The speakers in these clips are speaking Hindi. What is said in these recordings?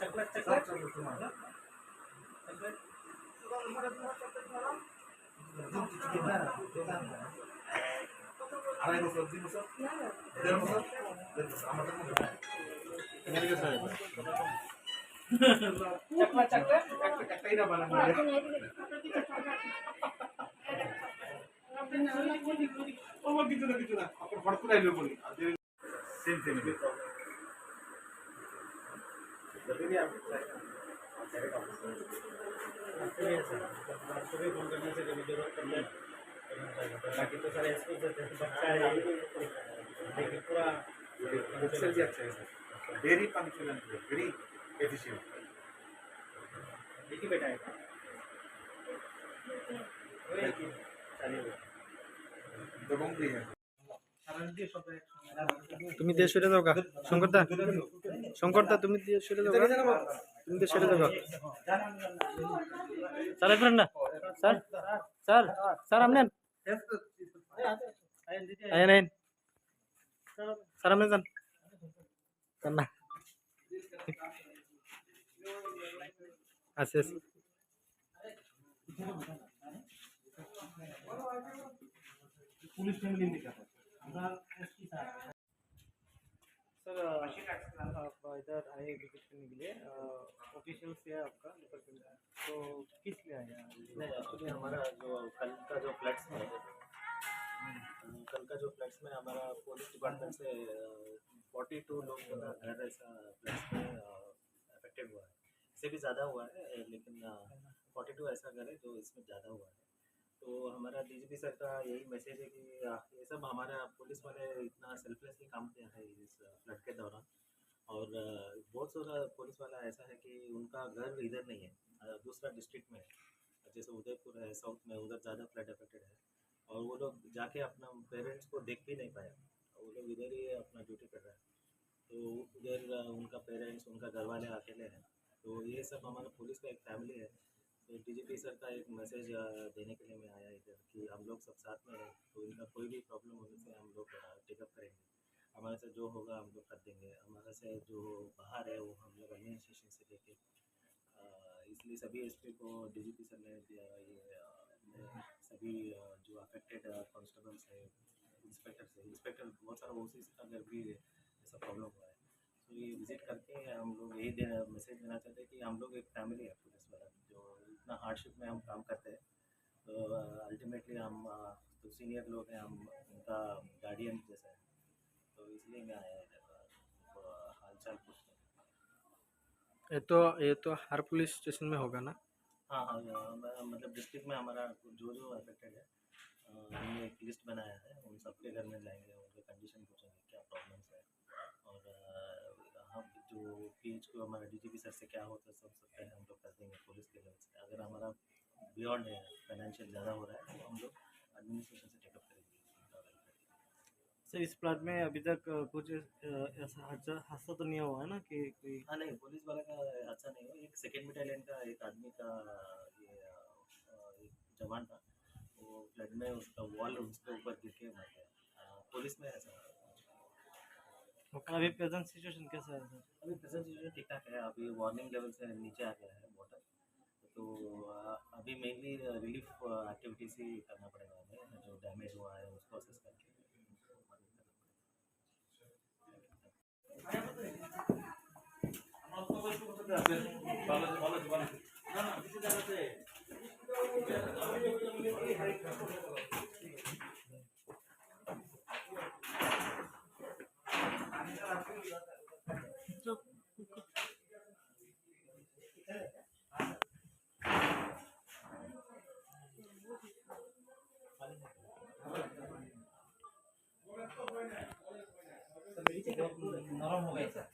चॉकलेट चॉकलेट আড়াই বছর দুই বছর দেড় বছর দেড় বছর আমাদের চকলেট চকলেট একটাই না বানাবো কিছু না কিছু না। আপনার ফটো তুলে বলি? सेम सेम भी फ़ोन करने से कभी ज़रूरत पड़ जाए बाकी तो सारे एक्सपर्ट रहते हैं बच्चा है लेकिन पूरा एक्सेल भी अच्छा है sir very punctual very efficient देखिए बेटा है तो घूम रही है। তুমি দিয়ে সরে দাও গা। শঙ্করদা শঙ্করদা, তুমি দিয়ে সরে দাও তুমি দিয়ে সরে দাও স্যার ফ্রেন্ড না। স্যার স্যার স্যার আমনেন আইন আইন স্যার আমনে যান যান না। আচ্ছা পুলিশ ফ্যামিলি দেখা सर इधर आए विज़िट करने के लिए ऑफिशियल से है आपका तो किस लिए आए एक्चुअली हमारा जो कल का जो फ्लड्स में कल का जो फ्लड्स में हमारा पुलिस डिपार्टमेंट से फोर्टी टू लोग घर ऐसा फ्लड्स में अफेक्टेड हुआ है। इससे भी ज़्यादा हुआ है, लेकिन फोर्टी टू ऐसा घर है जो इसमें ज़्यादा हुआ है। तो हमारा डीजीपी सर का यही मैसेज है कि ये सब हमारा पुलिस वाले इतना सेल्फलेसली काम किया है इस फ्लड के दौरान। और बहुत सारा पुलिस वाला ऐसा है कि उनका घर इधर नहीं है दूसरा डिस्ट्रिक्ट में है। जैसे उदयपुर है साउथ में उधर ज़्यादा फ्लड अफेक्टेड है। और वो लोग जाके अपना पेरेंट्स को देख भी नहीं पाया। वो लोग इधर ही अपना ड्यूटी कर रहे हैं। तो उधर उनका पेरेंट्स उनका घर वाले अकेले हैं। तो ये सब हमारा पुलिस का एक फैमिली है। तो डीजीपी सर का एक मैसेज देने के लिए मैं आया इधर कि हम लोग सब साथ में हैं तो इनका कोई भी प्रॉब्लम होने से हम लोग टेकअप करेंगे। हमारे से जो होगा हम लोग कर देंगे। हमारे से जो बाहर है वो हम लोग एडमिनिस्ट्रेशन से लेके इसलिए सभी एसपी को, डीजीपी सर ने ये सभी जो अफेक्टेड कॉन्स्टेबल्स है इंस्पेक्टर से इंस्पेक्टर बहुत सारा ओसी का घर भी ऐसा प्रॉब्लम हुआ है तो ये विज़िट करके हम लोग यही देना मैसेज देना चाहते हैं कि हम लोग एक फैमिली है, पुलिस वाला, जो इतना हार्डशिप में हम काम करते हैं। तो अल्टीमेटली हम अ, तो सीनियर लोग हैं हम उनका गार्डियन जैसा है। तो इसलिए मैं आया इधर अ, हाल चाल पूछने ये तो ये तो हर पुलिस स्टेशन में होगा ना? हाँ हाँ मतलब डिस्ट्रिक्ट में हमारा जो जो अफेक्टेड है हमने एक लिस्ट बनाया है उन सबके घर में जाएँगे उनके कंडीशन पूछेंगे क्या है। जो पी एच को हमारा डीजीपी सर से क्या होता है सब सब पहले हम लोग कर देंगे पुलिस के लेवल से। अगर हमारा बियॉन्ड है फाइनेंशियल ज़्यादा हो रहा है तो हम लोग एडमिनिस्ट्रेशन से टेकअप करेंगे। सर इस प्लाट में अभी तक कुछ ऐसा हादसा हादसा तो नहीं हुआ है ना कि कोई? हाँ नहीं पुलिस वाला का अच्छा नहीं हुआ। एक सेकेंड बटालियन का एक आदमी का ये एक जवान था वो फ्लड में उसका वॉल उसके ऊपर गिर के मर गया। पुलिस में ऐसा अभी प्रेजेंट सिचुएशन कैसा है? सर अभी प्रेजेंट सिचुएशन ठीक ठाक है। अभी वार्निंग लेवल से नीचे आ गया है वाटर तो अभी मेनली रिलीफ एक्टिविटीज़ ही करना पड़ेगा हमें। जो डैमेज हुआ है उसको असेस करके। नरम हो गया सर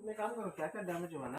तुम एक काम करो क्या क्या डैमेज हुआ ना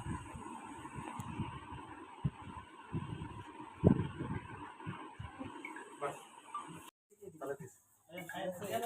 你看